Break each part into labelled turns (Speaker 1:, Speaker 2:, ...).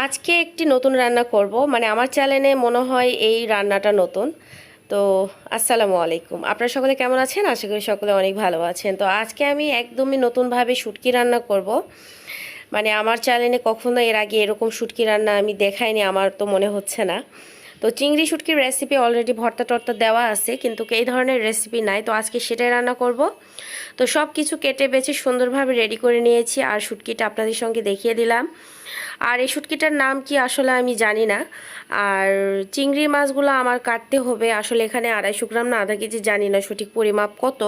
Speaker 1: আজকে একটি নতুন রান্না করব। মানে আমার চ্যানেলে মনে হয় এই রান্নাটা নতুন। তো আসসালামু আলাইকুম। আপনারা সকলে কেমন আছেন? আশা করি সকলে অনেক ভালো আছেন। তো আজকে আমি একদমই নতুনভাবে শুটকি রান্না করব। মানে আমার চ্যানেলে কখনো এর আগে এরকম শুটকি রান্না আমি দেখাইনি, আমার তো মনে হচ্ছে না। তো চিংড়ি শুটকির রেসিপি অলরেডি ভর্তা টর্তা দেওয়া আছে, কিন্তু এই ধরনের রেসিপি নাই। তো আজকে সেটাই রান্না করব। তো সব কিছু কেটে বেছে সুন্দরভাবে রেডি করে নিয়েছি আর শুটকিটা আপনাদের সঙ্গে দেখিয়ে দিলাম। আর এই শুটকিটার নাম কি আসলে আমি জানি না। আর চিংড়ি মাছগুলো আমার কাটতে হবে। আসলে এখানে আড়াইশো গ্রাম না, আধা কেজি জানি না সঠিক পরিমাপ কত।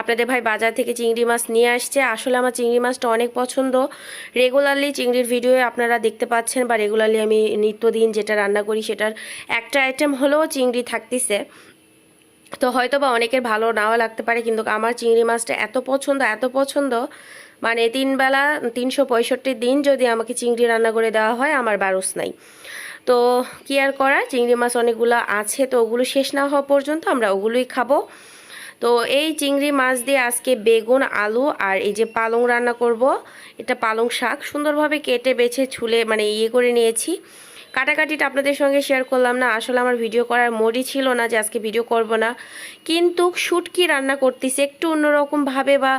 Speaker 1: আপনাদের ভাই বাজার থেকে চিংড়ি মাছ নিয়ে আসছে। আসলে আমার চিংড়ি মাছটা অনেক পছন্দ। রেগুলারলি চিংড়ির ভিডিও আপনারা দেখতে পাচ্ছেন বা রেগুলারলি আমি নিত্যদিন যেটা রান্না করি সেটার একটা আইটেম হলেও চিংড়ি থাকতেছে। তো হয়তো বা অনেকের ভালো নাও লাগতে পারে, কিন্তু আমার চিংড়ি মাছটা এত পছন্দ এত পছন্দ মানে তিন বেলা তিনশো পঁয়ষট্টি দিন যদি আমাকে চিংড়ি রান্না করে দেওয়া হয়, আমার বারুস নাই। তো কি আর করার? চিংড়ি মাছ অনেকগুলো আছে, তো ওগুলো শেষ না হওয়া পর্যন্ত আমরা ওগুলোই খাব। তো এই চিংড়ি মাছ দিয়ে আজকে বেগুন, আলু আর এই যে পালং রান্না করব। এটা পালং শাক। সুন্দরভাবে কেটে, বেছে, ছুলে মানে ইয়ে করে নিয়েছি। কাটাকাটিটা আপনাদের সঙ্গে শেয়ার করলাম না। আসলে আমার ভিডিও করার মোডই ছিল না যে আজকে ভিডিও করব না। কিন্তু শুটকি রান্না করতেছি। একটু অন্যরকমভাবে বা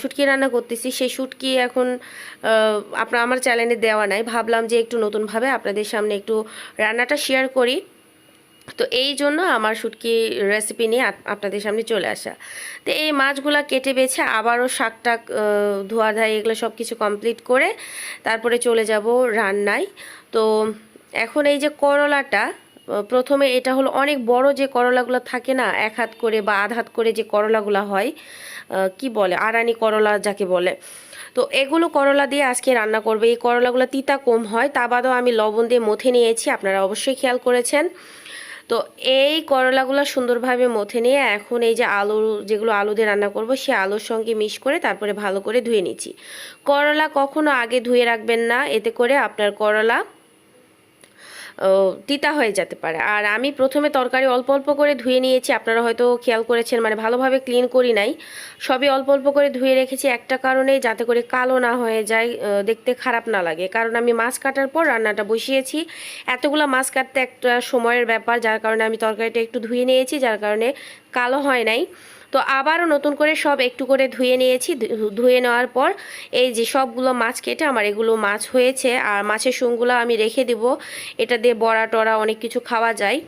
Speaker 1: শুটকি রান্না করতেছি। সেই শুটকি এখন আপনার আমার চ্যানেলে দেওয়া নাই। ভাবলাম যে একটু নতুনভাবে আপনাদের সামনে একটু রান্নাটা শেয়ার করি। তো এই জন্য আমার শুটকি রেসিপি নিয়ে আপনাদের সামনে চলে আসা। তো এই মাছগুলা কেটে বেছে আবারও শাকটা ধোয়া ধাই এগুলো সব কিছু কমপ্লিট করে তারপরে চলে যাব রান্নায়। তো এখন এই যে করলাটা প্রথমে এটা হলো অনেক বড় যে করলাগুলো থাকে না, এক হাত করে বা আধ হাত করে যে করলাগুলো হয় কি বলে, আরানি করলা যাকে বলে। তো এগুলো করলা দিয়ে আজকে রান্না করবে। এই করলাগুলো তিতা কম হয়, তা বাদেও আমি লবণ দিয়ে মথে নিয়েছি, আপনারা অবশ্যই খেয়াল করেছেন। তো এই করলাগুলো সুন্দরভাবে মথে নিয়ে এখন এই যে আলু, যেগুলো আলু দিয়ে রান্না করব, সে আলুর সঙ্গে মিশ করে তারপরে ভালো করে ধুয়ে নিচ্ছি। করলা কখনো আগে ধুয়ে রাখবেন না, এতে করে আপনার করলা তিতা হয়ে যেতে পারে। আর আমি প্রথমে তরকারি অল্প অল্প করে ধুয়ে নিয়েছি, আপনারা হয়তো খেয়াল করেছেন মানে ভালোভাবে ক্লিন করি নাই। সবই অল্প অল্প করে ধুয়ে রেখেছি, একটা কারণে যাতে করে কালো না হয়ে যায় দেখতে খারাপ না লাগে। কারণ আমি মাছ কাটার পর রান্নাটা বসিয়েছি। এতগুলো মাছ কাটতে একটা সময়ের ব্যাপার, যার কারণে আমি তরকারিটা একটু ধুয়ে নিয়েছি, যার কারণে কালো হয় নাই। তো আবারও নতুন করে সব একটু করে ধুয়ে নিয়েছি। ধুয়ে নেওয়ার পর এই যে সবগুলো মাছ কেটে আমার এগুলো মাছ হয়েছে। আর মাছের শুংগুলো আমি রেখে দিব। এটা দিয়ে বড়া টড়া অনেক কিছু খাওয়া যায়।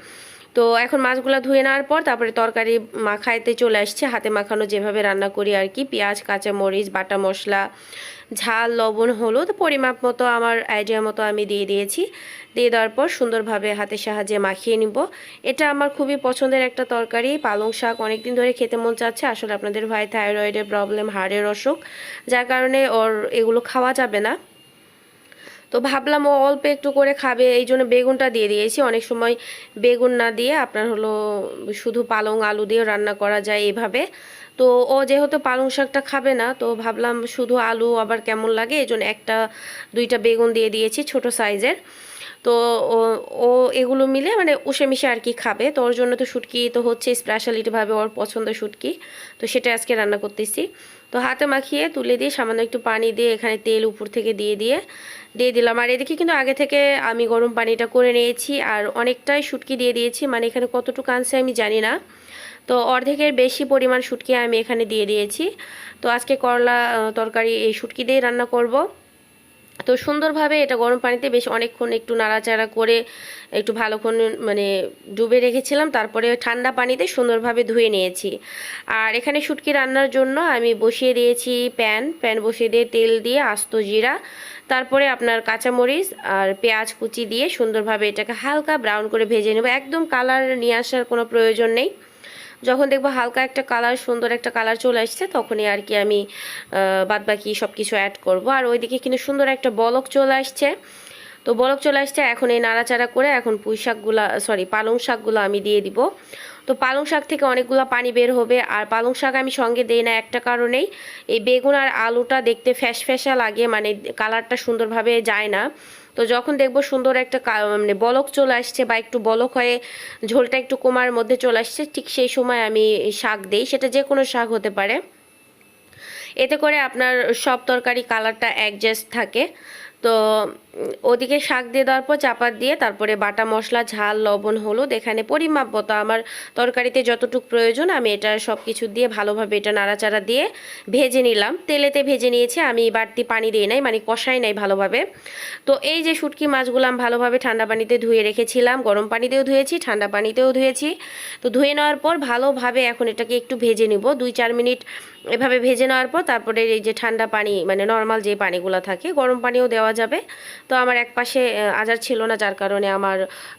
Speaker 1: তো এখন মাছগুলো ধুয়ে নেওয়ার পর তারপরে তরকারি মাখাইতে চলে আসছে। হাতে মাখানো যেভাবে রান্না করি আর কি, পেঁয়াজ কাঁচা মরিচ বাটা মশলা, ঝাল, লবণ, হলুদ, পরিমাপ মতো আমার আইডিয়া মতো আমি দিয়ে দিয়েছি। দিয়ে দেওয়ার পর সুন্দরভাবে হাতের সাহায্যে মাখিয়ে নিব। এটা আমার খুবই পছন্দের একটা তরকারি, পালং শাক অনেকদিন ধরে খেতে মন চাচ্ছে। আসলে আপনাদের ভাই থাইরয়েডের প্রবলেম হাড়ের অসুখ, যার কারণে ওর এগুলো খাওয়া যাবে না। তো ভাবলাম ও অল্প একটু করে খাবে, এই জন্য বেগুনটা দিয়ে দিয়েছি। অনেক সময় বেগুন না দিয়ে আপনার হলো শুধু পালং আলু দিয়েও রান্না করা যায় এভাবে। তো ও যেহেতু পালং শাকটা খাবে না, তো ভাবলাম শুধু আলু আবার কেমন লাগে, এই জন্য একটা, দুইটা বেগুন দিয়ে দিয়েছি ছোট সাইজের। তো ও এগুলো মিলে মানে উষে মিশে আর কি খাবে। তো ওর জন্য তো শুটকি তো হচ্ছে স্পেশালিটিভাবে ওর পছন্দ শুটকি। তো সেটা আজকে রান্না করতেছি। তো হাতে মাখিয়ে তুলে দিয়ে সামান্য একটু পানি দিয়ে এখানে তেল উপর থেকে দিয়ে দিয়ে দিয়ে দিলাম। আর এদিকে কিন্তু আগে থেকে আমি গরম পানিটা করে নিয়েছি আর অনেকটাই শুটকি দিয়ে দিয়েছি। মানে এখানে কতটুকু আনছে আমি জানি না। তো অর্ধেকের বেশি পরিমাণ শুটকি আমি এখানে দিয়ে দিয়েছি। তো আজকে করলা তরকারি এই শুটকি দিয়েই রান্না করব। তো সুন্দরভাবে এটা গরম পানিতে বেশ অনেকক্ষণ একটু নাড়াচাড়া করে একটু ভালোক্ষণ মানে ডুবে রেখেছিলাম। তারপরে ঠান্ডা পানিতে সুন্দরভাবে ধুয়ে নিয়েছি। আর এখানে শুটকি রান্নার জন্য আমি বসিয়ে দিয়েছি প্যান। প্যান বসিয়ে দিয়ে তেল দিয়ে আস্ত জিরা। তারপরে আপনার কাঁচামরিচ আর পেঁয়াজ কুচি দিয়ে সুন্দরভাবে এটাকে হালকা ব্রাউন করে ভেজে নেব। একদম কালার নিয়ে আসার কোনো প্রয়োজন নেই। যখন দেখব হালকা একটা কালার সুন্দর একটা কালার চলে আসছে, তখনই আর কি আমি বাদ বাকি সব কিছু অ্যাড করব। আর ওইদিকে কিন্তু সুন্দর একটা বলক চলে আসছে। তো বলক চলে আসছে, এখন এই নাড়াচাড়া করে এখন পুঁই শাকগুলো সরি পালং শাকগুলো আমি দিয়ে দিব। তো পালং শাক থেকে অনেকগুলো পানি বের হবে, আর পালং শাক আমি সঙ্গে দিই না একটা কারণেই, এই বেগুন আর আলুটা দেখতে ফ্যাস ফ্যাসা লাগে মানে কালারটা সুন্দরভাবে যায় না। তো যখন দেখব সুন্দর একটা মানে বলক চলে আসছে বা একটু বলক হয়ে ঝোলটা একটু কোমার মধ্যে চলে আসছে, ঠিক সেই সময় আমি শাক দিই। সেটা যে কোনো শাক হতে পারে। এতে করে আপনার সব তরকারি কালারটা অ্যাডজাস্ট থাকে। তো ওদিকে শাক দিয়ে দেওয়ার পর চাপা দিয়ে তারপরে বাটা মশলা, ঝাল, লবণ, হলুদ, এখানে পরিমাপ মতো আমার তরকারিতে যতটুকু প্রয়োজন আমি এটা সব কিছু দিয়ে ভালোভাবে এটা নাড়াচাড়া দিয়ে ভেজে নিলাম। তেলেতে ভেজে নিয়েছি, আমি বাড়তি পানি দিই নাই মানে কষাই নাই ভালোভাবে। তো এই যে শুটকি মাছগুলো আমি ভালোভাবে ঠান্ডা পানিতে ধুয়ে রেখেছিলাম, গরম পানিতেও ধুয়েছি, ঠান্ডা পানিতেও ধুয়েছি। তো ধুয়ে নেওয়ার পর ভালোভাবে এখন এটাকে একটু ভেজে নিব, দুই চার মিনিট এভাবে ভেজে নেওয়ার পর তারপরে এই যে ঠান্ডা পানি মানে নর্মাল যে পানিগুলো থাকে, গরম পানিও দেওয়া যাবে। তো আমার এক পাশে আজার ছিল না যার কারণে আমার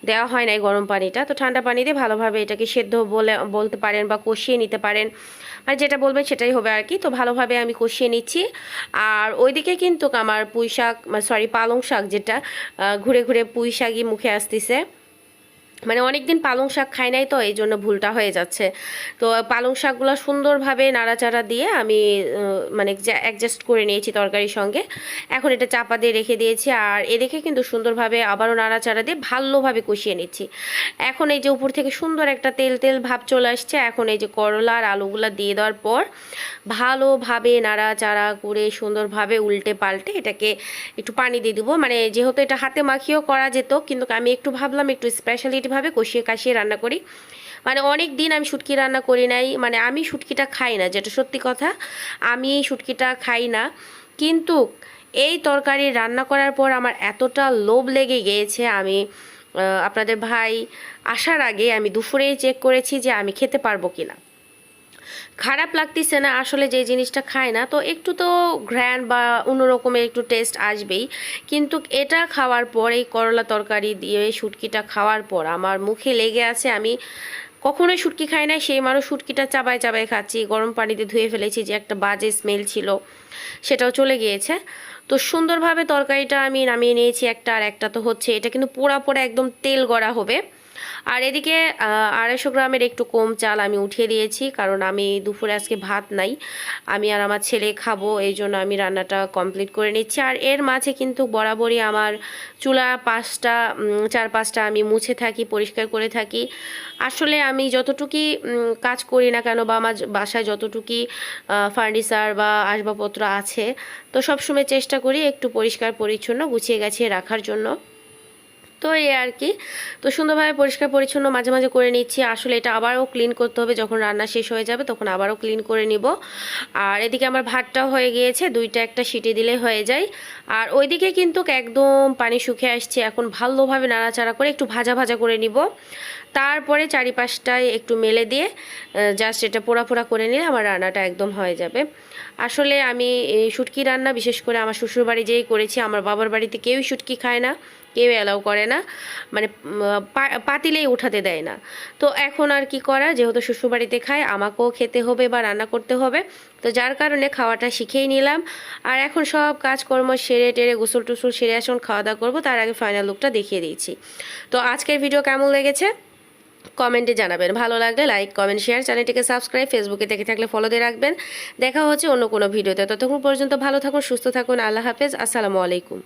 Speaker 1: দেওয়া হয় নাই গরম পানিটা। তো ঠান্ডা পানি দিয়ে ভালোভাবে এটাকে সেদ্ধ বলে, বলতে পারেন বা কষিয়ে নিতে পারেন। আর যেটা বলবেন সেটাই হবে আর কি। তো ভালোভাবে আমি কষিয়ে নিচ্ছি। আর ওইদিকে কিন্তু আমার পুঁই শাক সরি পালং শাক যেটা ঘুরে ঘুরে পুঁই শাকই মুখে আসতেছে। মানে অনেক দিন পালং শাক খাই নাই তো এই জন্য ভুলটা হয়ে যাচ্ছে। তো পালং শাকগুলো সুন্দরভাবে নাড়াচাড়া দিয়ে আমি মানে অ্যাডজাস্ট করে নিয়েছি তরকারির সঙ্গে। এখন এটা চাপা দিয়ে রেখে দিয়েছি আর এদিকে কিন্তু সুন্দরভাবে আবারও নাড়াচাড়া দিয়ে ভালোভাবে কষিয়ে নিচ্ছি। এখন এই যে উপর থেকে সুন্দর একটা তেল তেল ভাব চলে আসছে। এখন এই যে করলা আর আলুগুলো দিয়ে দেওয়ার পর ভালোভাবে নাড়াচাড়া করে সুন্দরভাবে উল্টে পাল্টে এটাকে একটু পানি দিয়ে দিব। মানে যেহেতু এটা হাতে মাখিয়েও করা যেত, কিন্তু আমি একটু ভাবলাম একটু স্পেশালিটিভাবে কষিয়ে কাশিয়ে রান্না করি। মানে অনেক দিন আমি শুটকি রান্না করি নাই মানে আমি শুটকিটা খাই না, যেটা সত্যি কথা, আমি এই শুটকিটা খাই না। কিন্তু এই তরকারি রান্না করার পর আমার এতটা লোভ লেগে গিয়েছে, আমি আপনাদের ভাই আসার আগে আমি দুপুরেই চেক করেছি যে আমি খেতে পারব কিনা। খারাপ লাগতেছে না, আসলে যে জিনিসটা খায় না, তো একটু তো গ্র্যান্ড বা অন্যরকমের একটু টেস্ট আসবেই। কিন্তু এটা খাওয়ার পর এই করলা তরকারি দিয়ে শুটকিটা খাওয়ার পর আমার মুখে লেগে আছে, আমি কখনোই শুটকি খাই না সেই মানুষ শুটকিটা চাবায় চাবায় খাচ্ছি, গরম পানিতে ধুয়ে ফেলেছি, যে একটা বাজে স্মেল ছিল, সেটাও চলে গিয়েছে। তো সুন্দরভাবে তরকারিটা আমি নামিয়ে নিয়েছি, একটা আর একটা তো হচ্ছে, এটা কিন্তু পোড়া পোড়া একদম তেল গড়া হবে। আর এদিকে আড়াইশো গ্রামের একটু কম চাল আমি উঠিয়ে দিয়েছি, কারণ আমি দুপুরে আজকে ভাত নাই। আমি আর আমার ছেলে খাব, এই জন্য আমি রান্নাটা কমপ্লিট করে নিচ্ছি। আর এর মাঝে কিন্তু বরাবরই আমার চুলা পাঁচটা চার পাঁচটা আমি মুছে থাকি, পরিষ্কার করে থাকি। আসলে আমি যতটুকুই কাজ করি না কেন বা আমার বাসায় যতটুকুই ফার্নিচার বা আসবাবপত্র আছে, তো সবসময় চেষ্টা করি একটু পরিষ্কার পরিচ্ছন্ন গুছিয়ে গাছিয়ে রাখার জন্য। তো এই আর কি। তো সুন্দরভাবে পরিষ্কার পরিচ্ছন্ন মাঝে মাঝে করে নিচ্ছি। আসলে এটা আবারও ক্লিন করতে হবে। যখন রান্না শেষ হয়ে যাবে তখন আবারও ক্লিন করে নিব। আর এদিকে আমার ভাতটাও হয়ে গিয়েছে। দুইটা একটা সিটি দিলে হয়ে যায়। আর ওইদিকে কিন্তু একদম পানি শুকিয়ে আসছে। এখন ভালোভাবে নাড়াচাড়া করে একটু ভাজা ভাজা করে নিব। তারপরে চারিপাশটায় একটু মেলে দিয়ে জাস্ট এটা পোড়া পোড়া করে নিলে আমার রান্নাটা একদম হয়ে যাবে। আসলে আমি শুটকি রান্না বিশেষ করে আমার শ্বশুরবাড়ি যেই করেছি, আমার বাবার বাড়িতে কেউই শুটকি খায় না, কেউ অ্যালাউ করে না মানে পাতিলেই উঠাতে দেয় না। তো এখন আর কি করা, যেহেতু শ্বশুরবাড়িতে খায়, আমাকেও খেতে হবে বা রান্না করতে হবে, তো যার কারণে খাওয়াটা শিখেই নিলাম। আর এখন সব কাজকর্ম সেরে টেরে গোসল টুসল সেরে এখন খাওয়া দাওয়া করব, তার আগে ফাইনাল লুকটা দেখিয়ে দিয়েছি। তো আজকের ভিডিও কেমন লেগেছে? কমেন্টে জানাবেন। ভালো লাগলে লাইক কমেন্ট শেয়ার চ্যানেলটিকে সাবস্ক্রাইব ফেসবুকে দেখে থাকলে ফলো দিয়ে রাখবেন। দেখা হচ্ছে অন্য কোনো ভিডিওতে ততক্ষণ পর্যন্ত ভালো থাকুন, সুস্থ থাকুন, আল্লাহ হাফেজ, আসসালামু আলাইকুম।